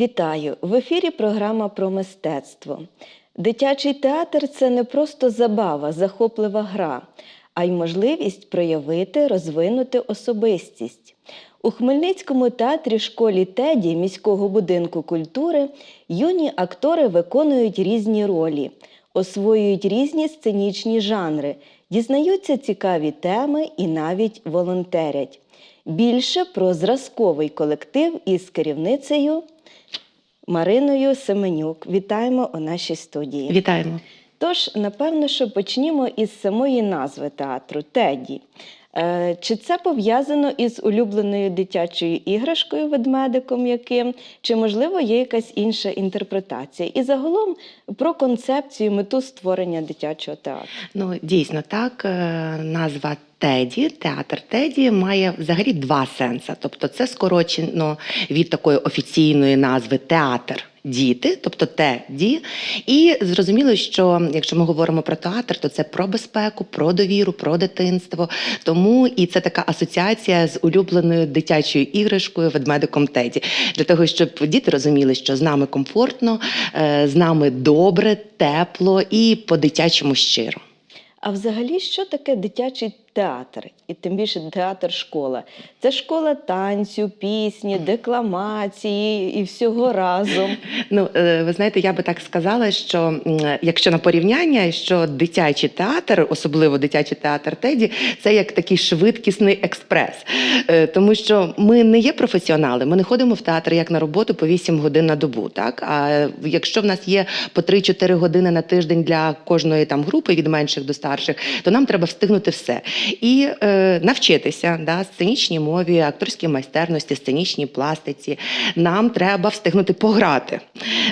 Вітаю! В ефірі програма про мистецтво. Дитячий театр це не просто забава, захоплива гра, а й можливість проявити, розвинути особистість. У Хмельницькому театрі школі Теді міського будинку культури юні актори виконують різні ролі, освоюють різні сценічні жанри, дізнаються цікаві теми і навіть волонтерять. Більше про зразковий колектив із керівницею Мариною Семенюк. Вітаємо у нашій студії. Вітаємо. Тож, напевно, що почнімо із самої назви театру Теді. Е, Чи це пов'язано із улюбленою дитячою іграшкою ведмедиком яким, чи можливо є якась інша інтерпретація? І загалом про концепцію, мету створення дитячого театру. Ну дійсно так. е, Назва Теді, театр Теді має взагалі два сенси. Тобто, це скорочено від такої офіційної назви театр. Діти, тобто теді, і зрозуміло, що якщо ми говоримо про театр, то це про безпеку, про довіру, про дитинство. Тому і це така асоціація з улюбленою дитячою іграшкою ведмедиком Теді, для того, щоб діти розуміли, що з нами комфортно, е, з нами добре, тепло і по-дитячому щиро. А взагалі, що таке дитячий театр? І тим більше театр школа? Це школа танцю, пісні, декламації і всього разом. Ну, е, ви знаєте, я би так сказала, що якщо на порівняння, що дитячий театр, особливо дитячий театр Теді, це як такий швидкісний експрес. Е, Тому що ми не є професіонали, ми не ходимо в театр як на роботу по 8 годин на добу. Так? А якщо в нас є по 3-4 години на тиждень для кожної там групи від менших до старших, то нам треба встигнути все. І е, навчитися да, сценічній мові, акторській майстерності, сценічній пластиці. Нам треба встигнути пограти.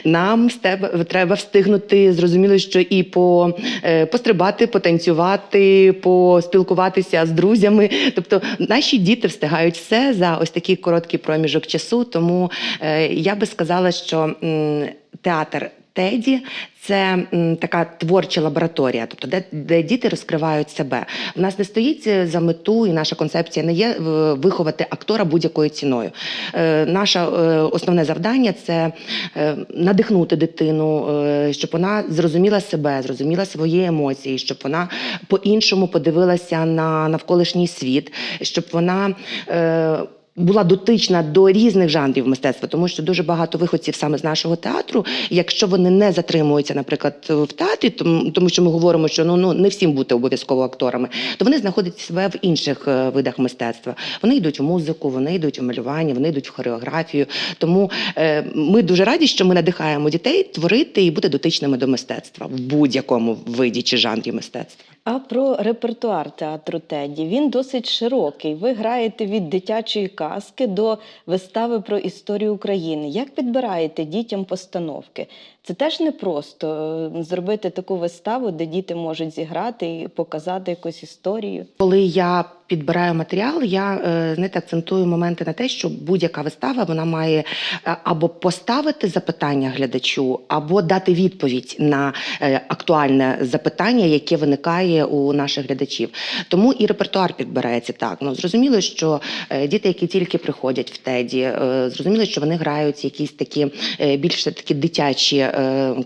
Нам стеб- треба встигнути, зрозуміло, що і по, е, пострибати, потанцювати, поспілкуватися з друзями. Тобто наші діти встигають все за ось такий короткий проміжок часу. Тому е, я би сказала, що м, театр. Теді це така творча лабораторія, тобто де, де діти розкривають себе. У нас не стоїть е, за мету, і наша концепція не є виховати актора будь-якою ціною. Е, наше е, основне завдання це е, надихнути дитину, е, щоб вона зрозуміла себе, зрозуміла свої емоції, щоб вона по-іншому подивилася на навколишній світ, щоб вона. Е, була дотична до різних жанрів мистецтва, тому що дуже багато виходців саме з нашого театру, якщо вони не затримуються, наприклад, в театрі, тому, що ми говоримо, що ну, ну не всім бути обов'язково акторами, то вони знаходять себе в інших е, видах мистецтва. Вони йдуть в музику, вони йдуть в малювання, вони йдуть в хореографію. Тому е, ми дуже раді, що ми надихаємо дітей творити і бути дотичними до мистецтва в будь-якому виді чи жанрі мистецтва. А про репертуар театру Теді він досить широкий. Ви граєте від дитячої казки до вистави про історію України. Як підбираєте дітям постановки? Це теж непросто е, зробити таку виставу, де діти можуть зіграти і показати якусь історію. Коли я підбираю матеріал, я знаєте, акцентую моменти на те, що будь-яка вистава вона має е, або поставити запитання глядачу, або дати відповідь на е, актуальне запитання, яке виникає у наших глядачів. Тому і репертуар підбирається так. Ну зрозуміло, що діти, які тільки приходять в теді, зрозуміло, що вони грають якісь такі е, більш такі дитячі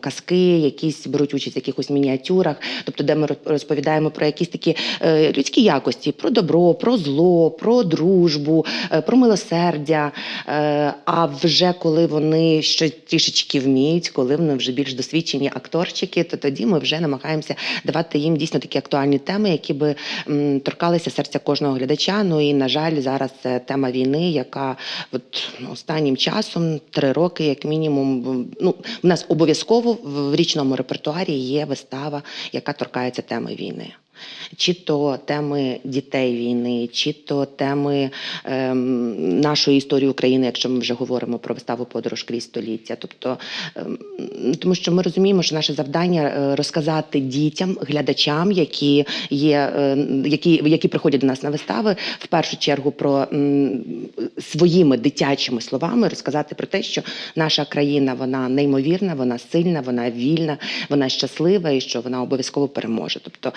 казки, якісь беруть участь в якихось мініатюрах, тобто, де ми розповідаємо про якісь такі е, людські якості, про добро, про зло, про дружбу, е, про милосердя. Е, А вже коли вони щось трішечки вміють, коли вони вже більш досвідчені акторчики, то тоді ми вже намагаємося давати їм дійсно такі актуальні теми, які би торкалися серця кожного глядача. Ну і на жаль, зараз це тема війни, яка от останнім часом три роки, як мінімум, ну в нас обов'язково в річному репертуарі є вистава, яка торкається теми війни. Чи то теми дітей війни, чи то теми ем, нашої історії України, якщо ми вже говоримо про виставу подорож крізь століття. Тобто, ем, тому що ми розуміємо, що наше завдання е, розказати дітям, глядачам, які є, е, які, які приходять до нас на вистави, в першу чергу про м, своїми дитячими словами розказати про те, що наша країна вона неймовірна, вона сильна, вона вільна, вона щаслива і що вона обов'язково переможе. Тобто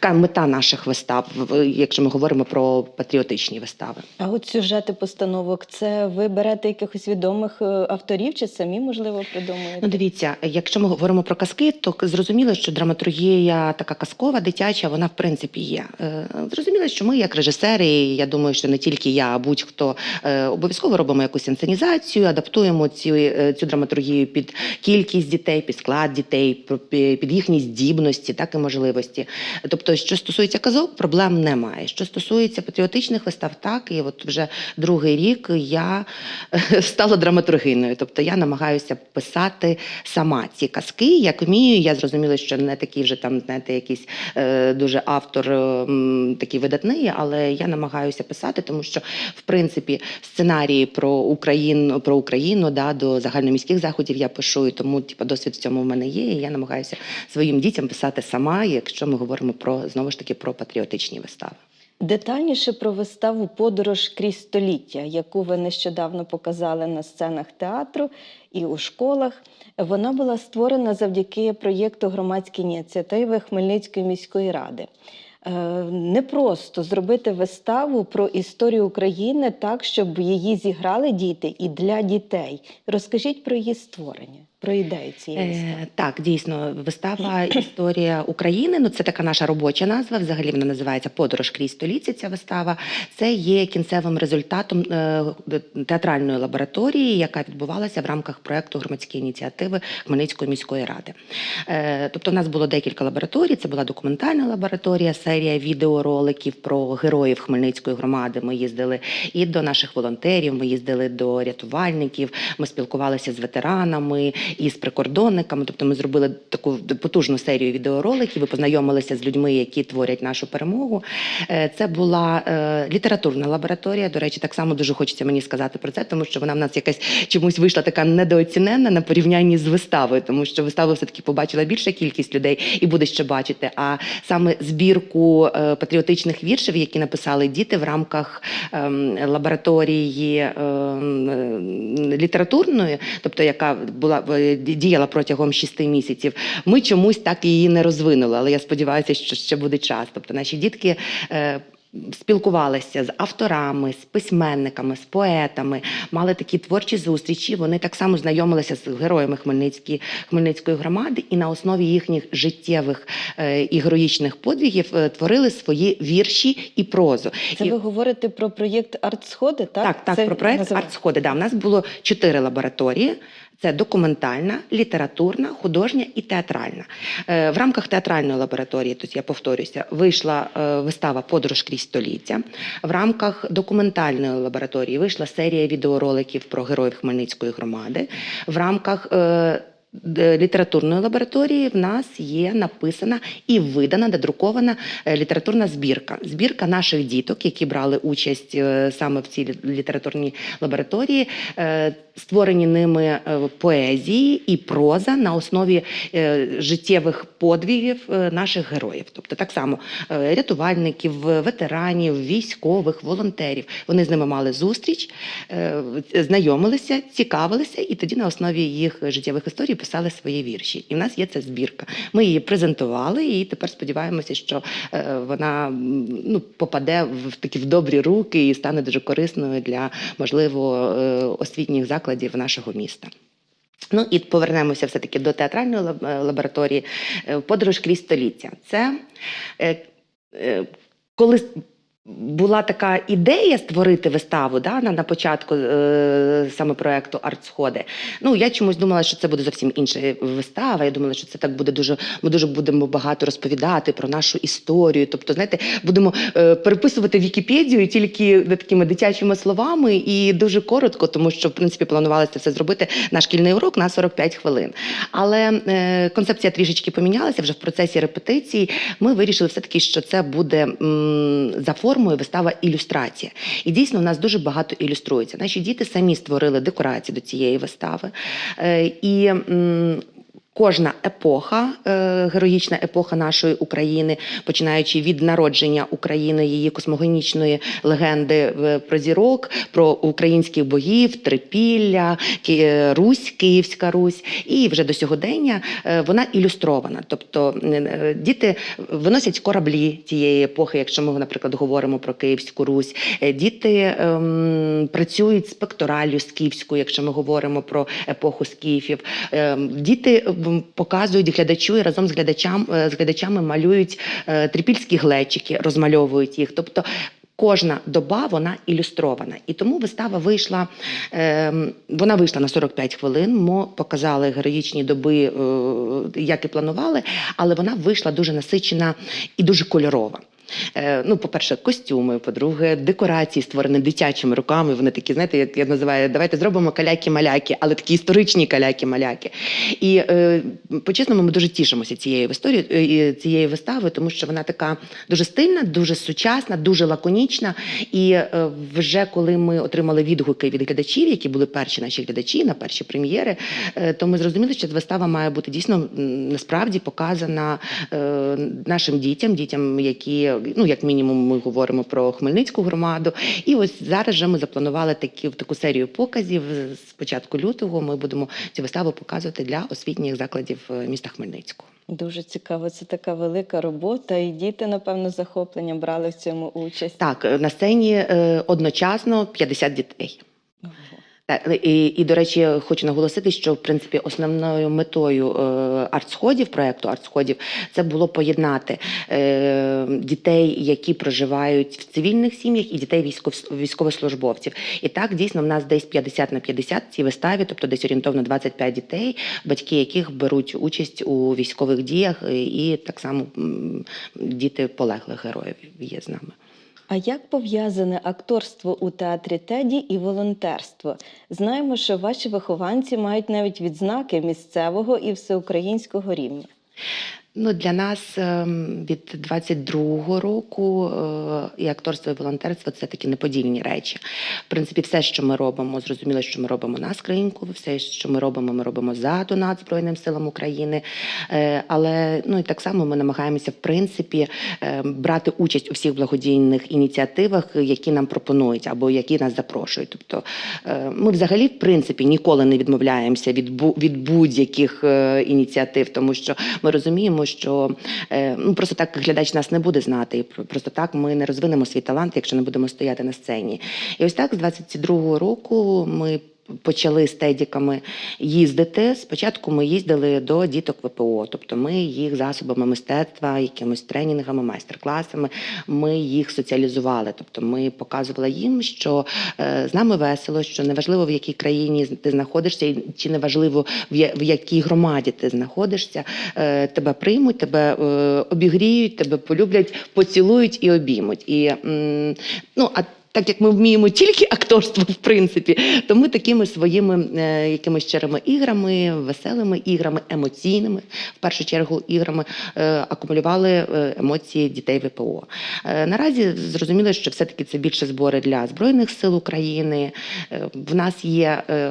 така мета наших вистав, якщо ми говоримо про патріотичні вистави. А от сюжети постановок це ви берете якихось відомих е, авторів чи самі, можливо, придумуєте? Ну, дивіться, якщо ми говоримо про казки, то зрозуміло, що драматургія така казкова, дитяча, вона в принципі є. Е, Зрозуміло, що ми, як режисери, і я думаю, що не тільки я, а будь-хто е, обов'язково робимо якусь інсценізацію, адаптуємо цю, цю драматургію під кількість дітей, під склад дітей, під їхні здібності, так і можливості. Тобто, що стосується казок, проблем немає. Що стосується патріотичних вистав, так і от вже другий рік я е, стала драматургиною. Тобто я намагаюся писати сама ці казки, як вмію. Я зрозуміла, що не такий вже там, знаєте, якийсь е, дуже автор е, такий видатний, але я намагаюся писати, тому що в принципі сценарії про Україну про Україну да, до загальноміських заходів я пишу, і тому типу, досвід в цьому в мене є. І я намагаюся своїм дітям писати сама, якщо ми говоримо про знову ж таки про патріотичні вистави. Детальніше про виставу Подорож крізь століття, яку ви нещодавно показали на сценах театру і у школах. Вона була створена завдяки проєкту громадської ініціативи Хмельницької міської ради. Е, Непросто зробити виставу про історію України так, щоб її зіграли діти і для дітей. Розкажіть про її створення, про ідею цієї вистави. Е, так, дійсно, вистава Історія України. Ну, це така наша робоча назва. Взагалі вона називається Подорож крізь століття. Ця вистава. Це є кінцевим результатом е, театральної лабораторії, яка відбувалася в рамках проекту громадської ініціативи Хмельницької міської ради. Е, тобто, у нас було декілька лабораторій. Це була документальна лабораторія, серія відеороликів про героїв Хмельницької громади. Ми їздили і до наших волонтерів, ми їздили до рятувальників, ми спілкувалися з ветеранами і з прикордонниками. Тобто, ми зробили таку потужну серію відеороликів. і познайомилися з людьми, які творять нашу перемогу. Е, Це була е, літературна лабораторія. До речі, так само дуже хочеться мені сказати про це, тому що вона в нас якась чомусь вийшла така недооціненна на порівнянні з виставою, тому що виставу все таки побачила більша кількість людей і буде ще бачити. А саме збірку е, патріотичних віршів, які написали діти в рамках ем, лабораторії ем, літературної, тобто яка була діяла протягом шести місяців, ми чомусь так її не розвинули. Але я сподіваюся, що ще буде час. Тобто наші дітки. е, Спілкувалися з авторами, з письменниками, з поетами, мали такі творчі зустрічі. Вони так само знайомилися з героями Хмельницької, Хмельницької громади, і на основі їхніх життєвих е, і героїчних подвігів е, творили свої вірші і прозу. Це І- ви говорите про проєкт Артсходи, так? так, так, Це про проект називається? «Артсходи». Да, у нас було чотири лабораторії. Це документальна, літературна, художня і театральна. Е, в рамках театральної лабораторії, тут я повторюся, вийшла е, вистава Подорож крізь століття. В рамках документальної лабораторії вийшла серія відеороликів про героїв Хмельницької громади. В рамках е, літературної лабораторії в нас є написана і видана, додрукована е, літературна збірка. Збірка наших діток, які брали участь е, саме в цій літературній лабораторії, е, створені ними е, поезії і проза на основі е, життєвих подвігів е, наших героїв. Тобто так само е, рятувальників, ветеранів, військових, волонтерів. Вони з ними мали зустріч, е, знайомилися, цікавилися, і тоді на основі їх життєвих історій писали свої вірші. І в нас є ця збірка. Ми її презентували, і тепер сподіваємося, що е, вона ну, попаде в такі в добрі руки і стане дуже корисною для можливо е, освітніх закладів нашого міста. Ну і повернемося все-таки до театральної е, лабораторії. Подорож крізь століття. Це коли була така ідея створити виставу да, на, на початку е, саме проекту Артсходи. Ну я чомусь думала, що це буде зовсім інша вистава. Я думала, що це так буде дуже. Ми дуже будемо багато розповідати про нашу історію. Тобто, знаєте, будемо е, переписувати Вікіпедію тільки такими дитячими словами і дуже коротко, тому що в принципі планувалося все зробити на шкільний урок на 45 хвилин. Але е, концепція трішечки помінялася вже в процесі репетицій. Ми вирішили все таки, що це буде м, за формою вистава ілюстрація. І дійсно у нас дуже багато ілюструється. Наші діти самі створили декорації до цієї вистави. Е, і Кожна епоха, е, героїчна епоха нашої України, починаючи від народження України, її космогонічної легенди е, про зірок, про українських богів, трипілля, е, Русь, Київська Русь, і вже до сьогодення вона ілюстрована. Тобто діти виносять кораблі тієї епохи, якщо ми, наприклад, говоримо про Київську Русь. Діти ем, працюють з пектораллю якщо ми говоримо про епоху скіфів. Ем, Діти показують глядачу і разом з глядачам е, з глядачами малюють е, трипільські глечики, розмальовують їх. Тобто Кожна доба вона ілюстрована, і тому вистава вийшла. ем, вона вийшла на 45 хвилин. Ми показали героїчні доби, е, як і планували, але вона вийшла дуже насичена і дуже кольорова. Е, Ну, по-перше, костюми, по-друге, декорації створені дитячими руками. Вони такі, знаєте, як я називаю, давайте зробимо каляки-маляки, але такі історичні каляки-маляки. І е, по-чесному, ми дуже тішимося цією історією, е, цією виставою, тому що вона така дуже стильна, дуже сучасна, дуже лаконічна. І вже коли ми отримали відгуки від глядачів, які були перші наші глядачі на перші прем'єри, то ми зрозуміли, що вистава має бути дійсно насправді показана нашим дітям, дітям, які ну як мінімум, ми говоримо про Хмельницьку громаду. І ось зараз же ми запланували такі таку серію показів. З початку лютого ми будемо цю виставу показувати для освітніх закладів е, міста Хмельницького. Дуже цікаво, це така велика робота, і діти, напевно, з захопленням брали в цьому участь. Так, е, на сцені е, одночасно 50 дітей. Ого. Так, і, і до речі, хочу наголосити, що в принципі основною метою е, артсходів, проекту артсходів, це було поєднати е, дітей, які проживають в цивільних сім'ях, і дітей військов, військовослужбовців. І так дійсно в нас десь 50 на 50 в цій виставі, тобто десь орієнтовно 25 дітей, батьки яких беруть участь у військових діях, і, так само діти полеглих героїв є з нами. А як пов'язане акторство у театрі Теді і волонтерство? Знаємо, що ваші вихованці мають навіть відзнаки місцевого і всеукраїнського рівня. Ну, для нас ем, від 22-го року е, і акторство, і волонтерство це такі неподільні речі. В принципі, все, що ми робимо, зрозуміло, що ми робимо на скриньку, все, що ми робимо, ми робимо за донат Збройним силам України. Е, Але ну і так само ми намагаємося, в принципі, е, брати участь у всіх благодійних ініціативах, які нам пропонують або які нас запрошують. Тобто ми взагалі, в принципі, ніколи не відмовляємося від від будь-яких ініціатив, тому що ми розуміємо, що е, ну просто так глядач нас не буде знати, і просто так ми не розвинемо свій талант, якщо не будемо стояти на сцені. І ось так з 22-го року ми. Почали з тедіками їздити. Спочатку ми їздили до діток ВПО, тобто ми їх засобами мистецтва, якимось тренінгами, майстер-класами. Ми їх соціалізували. Тобто ми показували їм, що е, з нами весело, що неважливо в якій країні ти знаходишся, чи неважливо в якій громаді ти знаходишся, е, тебе приймуть, тебе е, обігріють, тебе полюблять, поцілують і обіймуть. І ну а так як ми вміємо тільки акторство, в принципі, то ми такими своїми е, якимись щирими іграми, веселими іграми, емоційними, в першу чергу, іграми е, акумулювали е, емоції дітей ВПО. Е, наразі зрозуміло, що все-таки це більше збори для Збройних сил України. Е, в нас є е,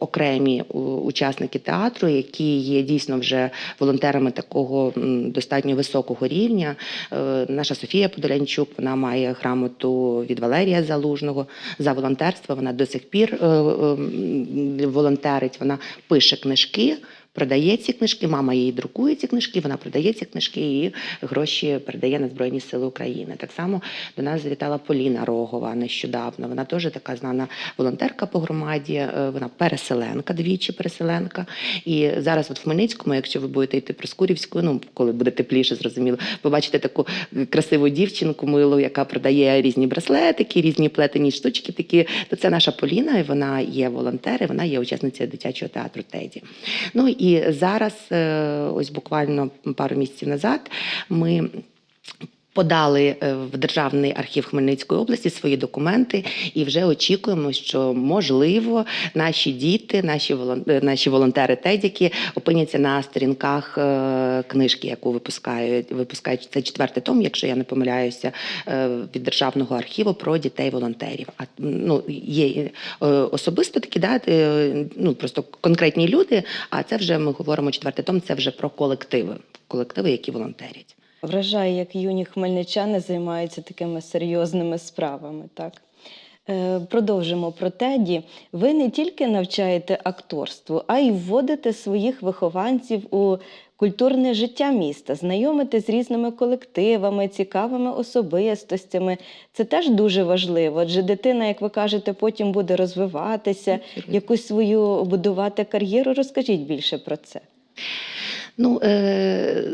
окремі учасники театру, які є дійсно вже волонтерами такого достатньо високого рівня. Е, Наша Софія Подолянчук вона має грамоту від Валерія Залужного за волонтерство. Вона до сих пір е, е, волонтерить, вона пише книжки. Продає ці книжки, мама їй друкує ці книжки, вона продає ці книжки і гроші передає на Збройні Сили України. Так само до нас завітала Поліна Рогова нещодавно. Вона теж така знана волонтерка по громаді. е, Вона переселенка, двічі переселенка. І зараз, от в Хмельницькому, якщо ви будете йти Проскурівською, ну коли буде тепліше, зрозуміло, побачите таку красиву дівчинку милу, яка продає різні браслетики, різні плетені штучки. Такі, то це наша Поліна, і вона є волонтер, і вона є учасниця дитячого театру Теді. Ну і зараз, е, ось буквально пару місяців назад, ми Подали е, в Державний архів Хмельницької області свої документи, і вже очікуємо, що можливо наші діти, наші е, наші волонтери тедіки опиняться на сторінках е, книжки, яку випускають. Випускають це четвертий том, якщо я не помиляюся, від державного архіву про дітей-волонтерів. А ну є особисто такі да, е, ну просто конкретні люди. А це вже ми говоримо четвертий том. Це вже про колективи, колективи, які волонтерять. Вражає, як юні хмельничани займаються такими серйозними справами. Так? Е, Продовжимо про теді. Ви не тільки навчаєте акторству, а й вводите своїх вихованців у культурне життя міста, знайомите з різними колективами, цікавими особистостями. Це теж дуже важливо, адже дитина, як ви кажете, потім буде розвиватися, якусь свою будувати кар'єру. Розкажіть більше про це. Ну, е,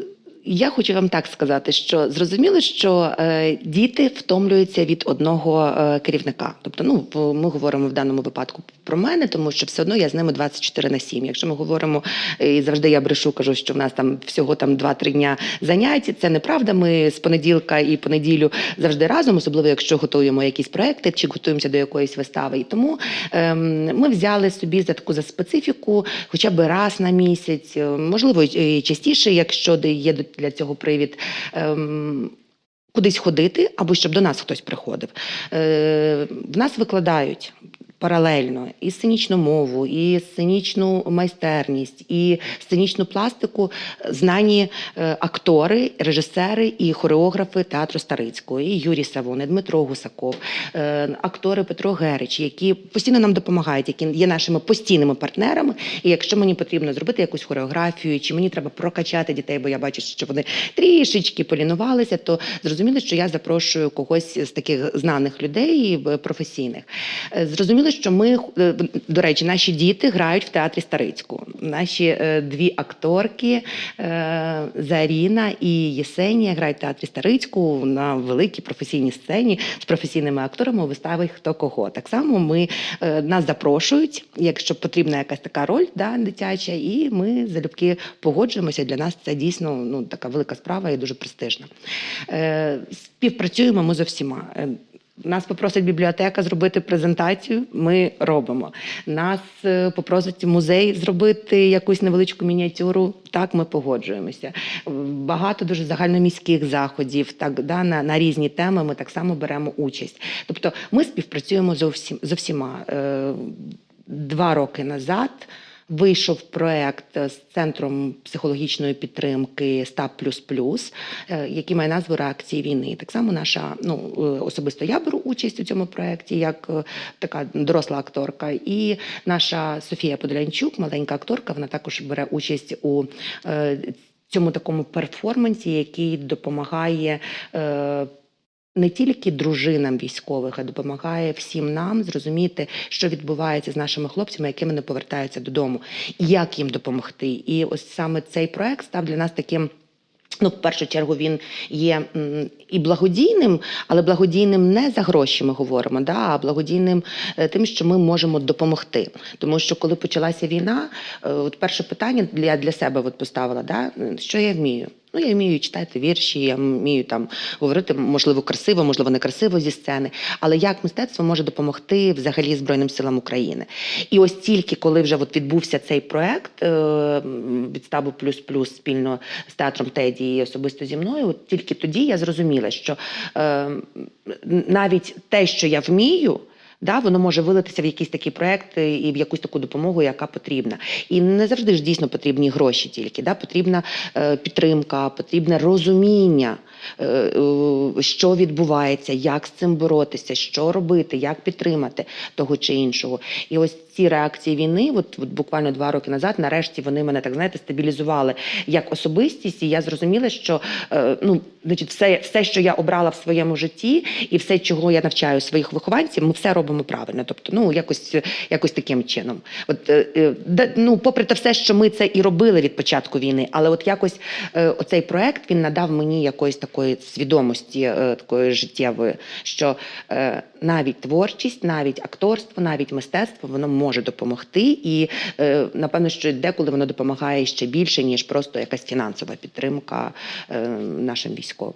я хочу вам так сказати, що зрозуміло, що е, діти втомлюються від одного е, керівника. Тобто, ну ми говоримо в даному випадку про мене, тому що все одно я з ними 24 на 7. Якщо ми говоримо, е, і завжди я брешу, кажу, що в нас там всього там 2-3 дня занять. Це неправда. Ми з понеділка і по неділю завжди разом, особливо якщо готуємо якісь проекти чи готуємося до якоїсь вистави. І тому ем, ми взяли собі за таку за специфіку, хоча б раз на місяць, е, можливо, і частіше, якщо є для цього привід. Ем, Кудись ходити, або щоб до нас хтось приходив. Е, в нас викладають паралельно і сценічну мову, і сценічну майстерність, і сценічну пластику знані е, актори, режисери і хореографи театру Старицького, і Юрій Савон, і Дмитро Гусаков, е, актори Петро Герич, які постійно нам допомагають, які є нашими постійними партнерами. І якщо мені потрібно зробити якусь хореографію, чи мені треба прокачати дітей, бо я бачу, що вони трішечки полінувалися, то зрозуміло, що я запрошую когось з таких знаних людей, е, професійних. Е, Зрозуміло, що ми, е, до речі, наші діти грають в театрі Старицького. Наші е, дві акторки е, Заріна і Єсенія грають в театрі Старицького на великій професійній сцені з професійними акторами у виставі хто кого. Так само ми нас запрошують, якщо потрібна якась така роль да, дитяча, і ми залюбки погоджуємося. Для нас це дійсно ну, така велика справа і дуже престижна. Співпрацюємо ми з усіма. Нас попросить бібліотека зробити презентацію, ми робимо. Нас е, попросить музей зробити якусь невеличку мініатюру. Так, ми погоджуємося. Багато дуже загальноміських заходів, так да, на, на різні теми ми так само беремо участь. Тобто ми співпрацюємо з усім, з усіма. Е, Два роки назад вийшов проект з центром психологічної підтримки Стаб Плюс Плюс, е, який має назву реакції війни. Так само наша ну е, особисто я беру участь у цьому проєкті як е, така доросла акторка, і наша Софія Подолянчук, маленька акторка, вона також бере участь у цьому такому перформансі, який допомагає. е, не тільки дружинам військових, а допомагає всім нам зрозуміти, що відбувається з нашими хлопцями, якими не повертаються додому, і як їм допомогти. І ось саме цей проект став для нас таким. Ну, в першу чергу він є і благодійним, але благодійним не за гроші ми говоримо, да, а благодійним е, тим, що ми можемо допомогти. Тому що коли почалася війна, е, от перше питання для, для себе от поставила, да, що я вмію. Ну, я вмію читати вірші, я вмію там говорити, можливо, красиво, можливо, некрасиво зі сцени. Але як мистецтво може допомогти взагалі Збройним силам України? І ось тільки коли вже от відбувся цей проект е, від стабу плюс плюс спільно з театром Теді і особисто зі мною, от тільки тоді я зрозуміла, що е, навіть те, що я вмію. Да, воно може вилитися в якісь такі проекти і в якусь таку допомогу, яка потрібна. І не завжди ж дійсно потрібні гроші тільки. Да? Потрібна е, підтримка, потрібне розуміння, е, е, що відбувається, як з цим боротися, що робити, як підтримати того чи іншого. І ось ці реакції війни, от, от буквально два роки назад, нарешті вони мене так знаєте стабілізували як особистість, і я зрозуміла, що е, ну, значить, все, все, що я обрала в своєму житті, і все, чого я навчаю своїх вихованців, ми все робимо правильно. Тобто, ну якось, якось таким чином. От е, е, ну, попри те все, що ми це і робили від початку війни, але от якось е, оцей проект він надав мені якоїсь такої свідомості, такої життєвої, що навіть творчість, навіть акторство, навіть мистецтво воно може допомогти, і напевно, що деколи воно допомагає ще більше, ніж просто якась фінансова підтримка нашим військовим.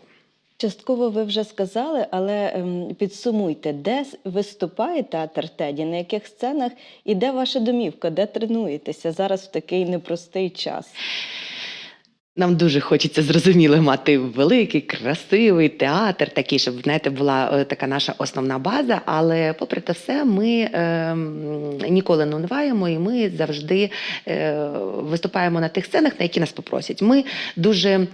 Частково ви вже сказали, але ем, підсумуйте, де виступає театр Теді, на яких сценах і де ваша домівка, де тренуєтеся зараз в такий непростий час. Нам дуже хочеться зрозуміло мати великий, красивий театр, такий, щоб знаєте, була е, така наша основна база. Але попри те все, ми е, ніколи не униваємо, і ми завжди е, виступаємо на тих сценах, на які нас попросять. Ми дуже.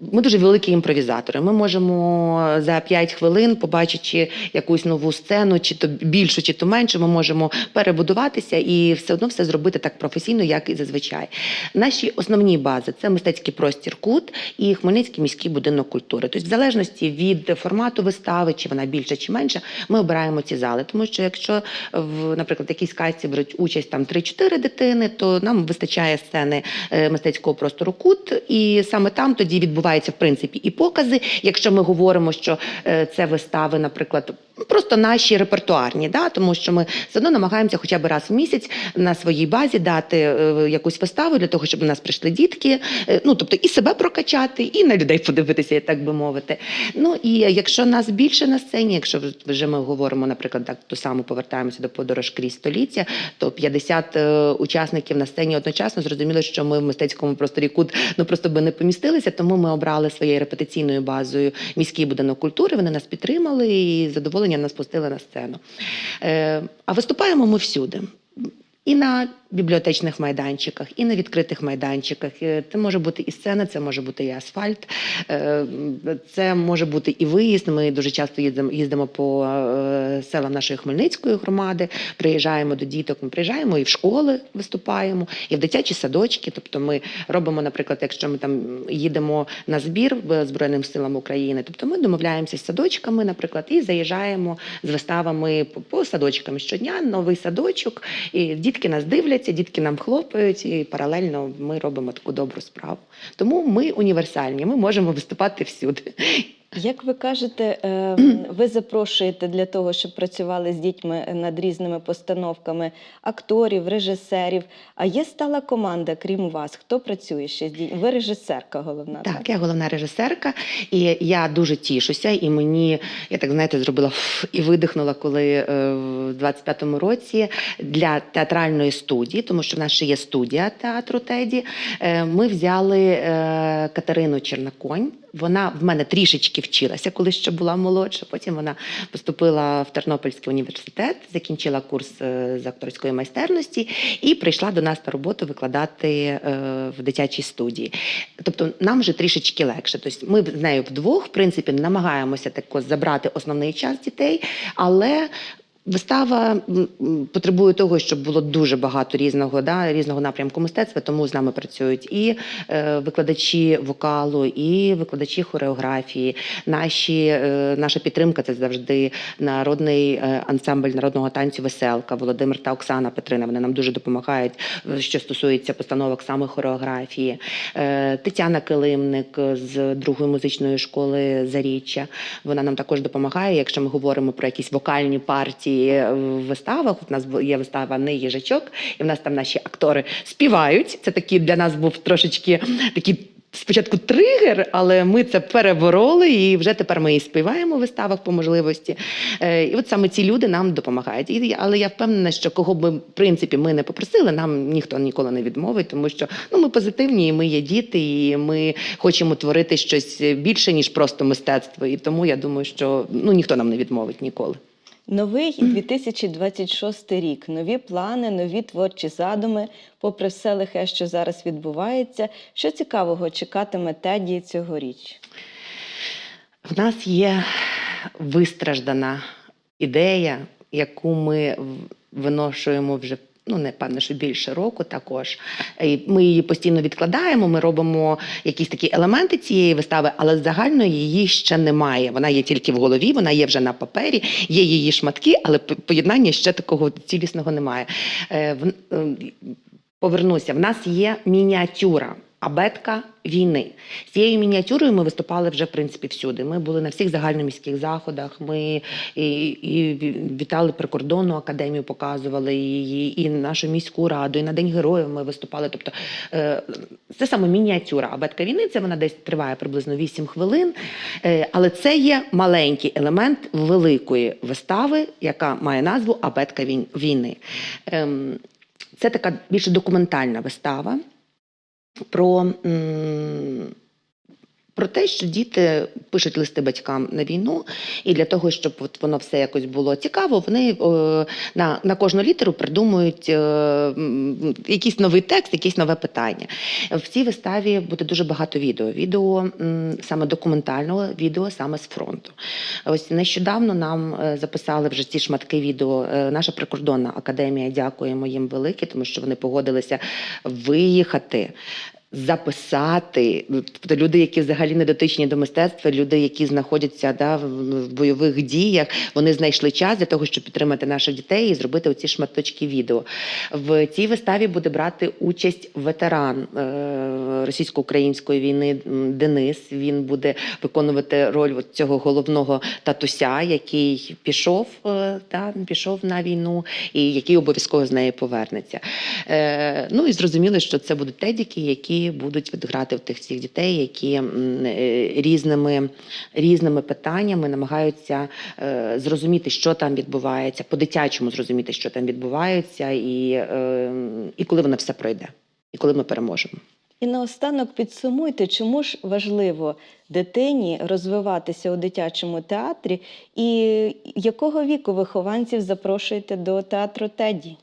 Ми дуже великі імпровізатори. Ми можемо за 5 хвилин, побачачи якусь нову сцену, чи то більшу, чи то меншу, ми можемо перебудуватися і все одно все зробити так професійно, як і зазвичай. Наші основні бази це мистецький простір Кут і Хмельницький міський будинок культури. Тобто, в залежності від формату вистави, чи вона більша чи менша, ми обираємо ці зали. Тому що якщо в, наприклад, якійсь казці беруть участь там 3-4 дитини, то нам вистачає сцени е, мистецького простору Кут, і саме там тоді відбуваються в принципі і покази. Якщо ми говоримо, що е, це вистави, наприклад. Просто наші репертуарні, да? тому що ми все одно намагаємося хоча б раз в місяць на своїй базі дати е, якусь виставу для того, щоб до нас прийшли дітки. Е, ну тобто і себе прокачати, і на людей подивитися, так би мовити. Ну і якщо нас більше на сцені, якщо вже ми говоримо, наприклад, так ту саму повертаємося до подорож крізь століття, то 50 е, учасників на сцені одночасно зрозуміло, що ми в мистецькому просторі кут ну просто би не помістилися. Тому ми обрали своєю репетиційною базою міський будинок культури. Вони нас підтримали і з задоволенням нас пустили на сцену. Е, а виступаємо ми всюди. І на бібліотечних майданчиках, і на відкритих майданчиках. Е, Це може бути і сцена, це може бути і асфальт, е, це може бути і виїзд. Ми дуже часто їздимо, їздимо по е, селам нашої Хмельницької громади, приїжджаємо до діток. Ми приїжджаємо і в школи виступаємо, і в дитячі садочки. Тобто ми робимо, наприклад, якщо ми там їдемо на збір Збройним силам України, тобто ми домовляємося з садочками, наприклад, і заїжджаємо з виставами по садочкам щодня, новий садочок, і дітки нас дивляться, дітки нам хлопають, і паралельно ми робимо таку добру справу. Тому ми універсальні, ми можемо виступати всюди. Як ви кажете, е, ви запрошуєте для того, щоб працювали з дітьми над різними постановками акторів, режисерів. А є стала команда, крім вас? Хто працює ще з дітьми? Ви режисерка головна. Так, я головна режисерка, і я дуже тішуся. І мені, я так знаєте, зробила «ф» і видихнула, коли е, в 25-му році для театральної студії, тому що в нас ще є студія театру Теді. е, Ми взяли е, Катерину Чернаконь. Вона в мене трішечки вчилася, коли ще була молодша. Потім вона поступила в Тернопільський університет, закінчила курс е, з акторської майстерності і прийшла до нас на роботу викладати е, в дитячій студії. Тобто нам вже трішечки легше. Тобто ми з нею вдвох, в принципі, намагаємося тако забрати основний час дітей, але. Вистава потребує того, щоб було дуже багато різного да, різного напрямку мистецтва, тому з нами працюють і е, викладачі вокалу, і викладачі хореографії. Наші, е, наша підтримка це завжди народний е, ансамбль народного танцю Веселка, Володимир та Оксана Петрина. Вони нам дуже допомагають, е, що стосується постановок саме хореографії. Е, Тетяна Килимник з другої музичної школи Заріччя. Вона нам також допомагає, якщо ми говоримо про якісь вокальні партії в виставах. У нас є вистава не їжачок, і в нас там наші актори співають. Це такий для нас був трошечки такий. Спочатку тригер, але ми це перебороли, і вже тепер ми і співаємо в виставах по можливості. Е, І от саме ці люди нам допомагають. І, але я впевнена, що кого б в принципі ми не попросили, нам ніхто ніколи не відмовить, тому що ну ми позитивні, і ми є діти, і ми хочемо творити щось більше ніж просто мистецтво. І тому я думаю, що ну ніхто нам не відмовить ніколи. Новий 2026 рік, нові плани, нові творчі задуми, попри все лихе, що зараз відбувається. Що цікавого чекатиме Теді цьогоріч? В нас є вистраждана ідея, яку ми виношуємо вже. Ну, не певно, що більше року також. Ми її постійно відкладаємо. Ми робимо якісь такі елементи цієї вистави, але загально її ще немає. Вона є тільки в голові, вона є вже на папері, є її шматки, але поєднання ще такого цілісного немає. Е, е, Повернуся, в нас є мініатюра Абетка війни. З цією мініатюрою ми виступали вже в принципі всюди. Ми були на всіх загальноміських заходах. Ми і, і вітали прикордонну академію, показували її, і нашу міську раду, і на День Героїв ми виступали. Тобто е, це саме мініатюра абетка війни. Це вона десь триває приблизно 8 хвилин. Е, але це є маленький елемент великої вистави, яка має назву Абетка війни. Ем, це така більш документальна вистава про, про те, що діти пишуть листи батькам на війну, і для того, щоб от воно все якось було цікаво, вони е, на, на кожну літеру придумують е, якийсь новий текст, якесь нове питання. В цій виставі буде дуже багато відео. Відео саме документального, відео саме з фронту. Ось нещодавно нам е, записали вже ці шматки відео. е, Наша прикордонна академія. Дякуємо їм велике, тому що вони погодилися виїхати. Записати тобто люди, які взагалі не дотичні до мистецтва, люди, які знаходяться да, в бойових діях, вони знайшли час для того, щоб підтримати наших дітей і зробити оці шматочки відео. В цій виставі буде брати участь ветеран е, російсько-української війни Денис. Він буде виконувати роль цього головного татуся, який пішов, е, та, пішов на війну і який обов'язково з неї повернеться. Е, ну і зрозуміло, що це будуть тедіки, які будуть відграти в тих всіх дітей, які е, різними, різними питаннями намагаються е, зрозуміти, що там відбувається, по-дитячому зрозуміти, що там відбувається, і, е, і коли воно все пройде, і коли ми переможемо. І наостанок підсумуйте, чому ж важливо дитині розвиватися у дитячому театрі, і якого віку вихованців запрошуєте до театру Теді?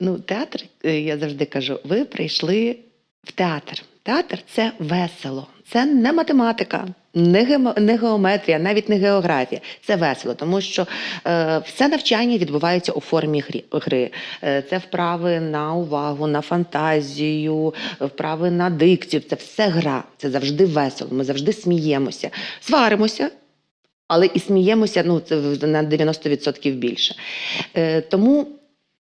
Ну, театр, е, я завжди кажу, ви прийшли в театр. Театр це весело, це не математика, не, геометрія, навіть не географія. Це весело, тому що е, все навчання відбувається у формі гри. Е, це вправи на увагу, на фантазію, вправи на дикцію. Це все гра. Це завжди весело. Ми завжди сміємося, сваримося. Але і сміємося ну, це на 90% більше. Е, тому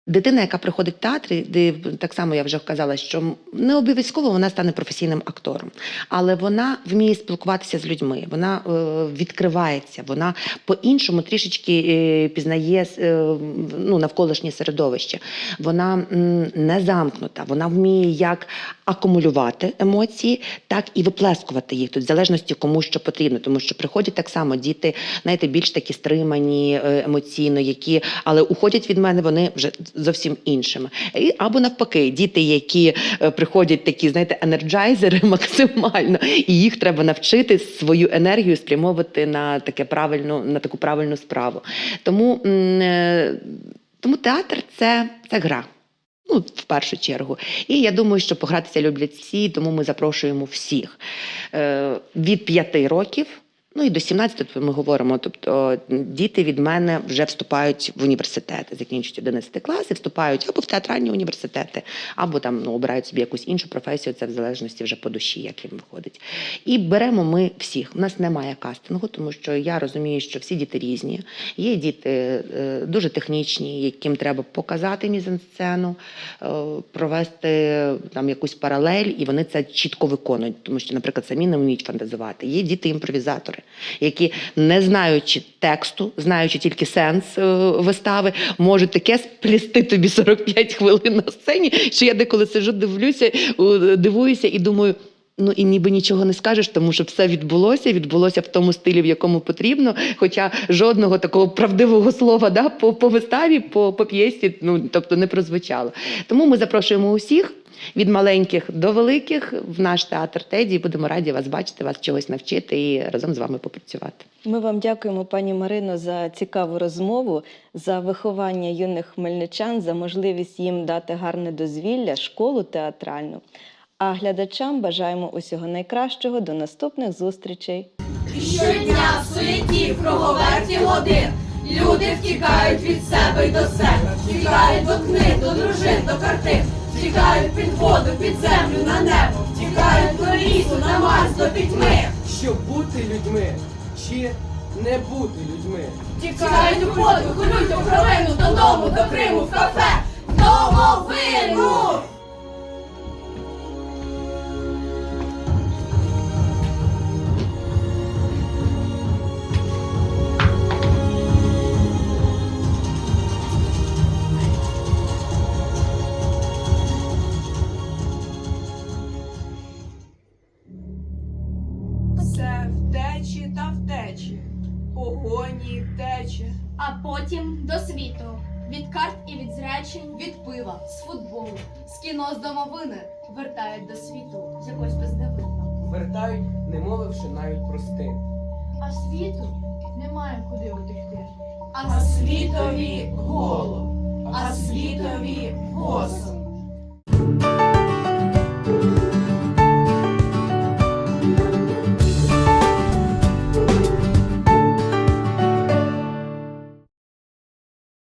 Дитина, яка приходить в театр, де так само я вже казала, що не обов'язково вона стане професійним актором, але вона вміє спілкуватися з людьми, вона е, відкривається, вона по-іншому трішечки е, пізнає е, ну, навколишнє середовище. Вона не замкнута, вона вміє як акумулювати емоції, так і виплескувати їх тут, в залежності кому що потрібно. Тому що приходять так само діти, знаєте, більш такі стримані е, емоційно, які але уходять від мене вони вже зовсім іншими. Або навпаки, діти, які е, приходять такі, знаєте, енерджайзери максимально, і їх треба навчити свою енергію спрямовувати на таке правильну, на таку правильну справу. Тому, е, тому театр це, це гра. Ну, в першу чергу. І я думаю, що погратися люблять всі, тому ми запрошуємо всіх. Е, від 5 років. Ну і до 17 ми говоримо. Тобто діти від мене вже вступають в університети, закінчують 11 клас і вступають або в театральні університети, або там ну, обирають собі якусь іншу професію. Це в залежності вже по душі, як їм виходить. І беремо ми всіх. У нас немає кастингу, тому що я розумію, що всі діти різні. Є діти е, дуже технічні, яким треба показати мізансцену, е, провести там якусь паралель, і вони це чітко виконують, тому що, наприклад, самі не вміють фантазувати. Є діти-імпровізатори, які, не знаючи тексту, знаючи тільки сенс е, вистави, можуть таке сплісти тобі 45 хвилин на сцені, що я деколи сижу, дивлюся, дивуюся і думаю. Ну і ніби нічого не скажеш, тому що все відбулося, відбулося в тому стилі, в якому потрібно. Хоча жодного такого правдивого слова да, по, по виставі, по, по п'єсі, ну тобто не прозвучало. Тому ми запрошуємо усіх від маленьких до великих в наш театр Теді. Будемо раді вас бачити, вас чогось навчити і разом з вами попрацювати. Ми вам дякуємо, пані Марино, за цікаву розмову, за виховання юних хмельничан, за можливість їм дати гарне дозвілля, школу театральну. А глядачам бажаємо усього найкращого. До наступних зустрічей. Щодня в суєті круговерті годин Люди втікають від себе й до себе, втікають до книг, до дружин, до картин, втікають під воду, під землю, на небо, втікають до лісу, на Марс, до пітьми, щоб бути людьми чи не бути людьми. втікають у подвиг, у люту провину, додому, до Криму, в кафе, домовину. мають простити. А світу немає куди утекти. А світові голо, а світові босо.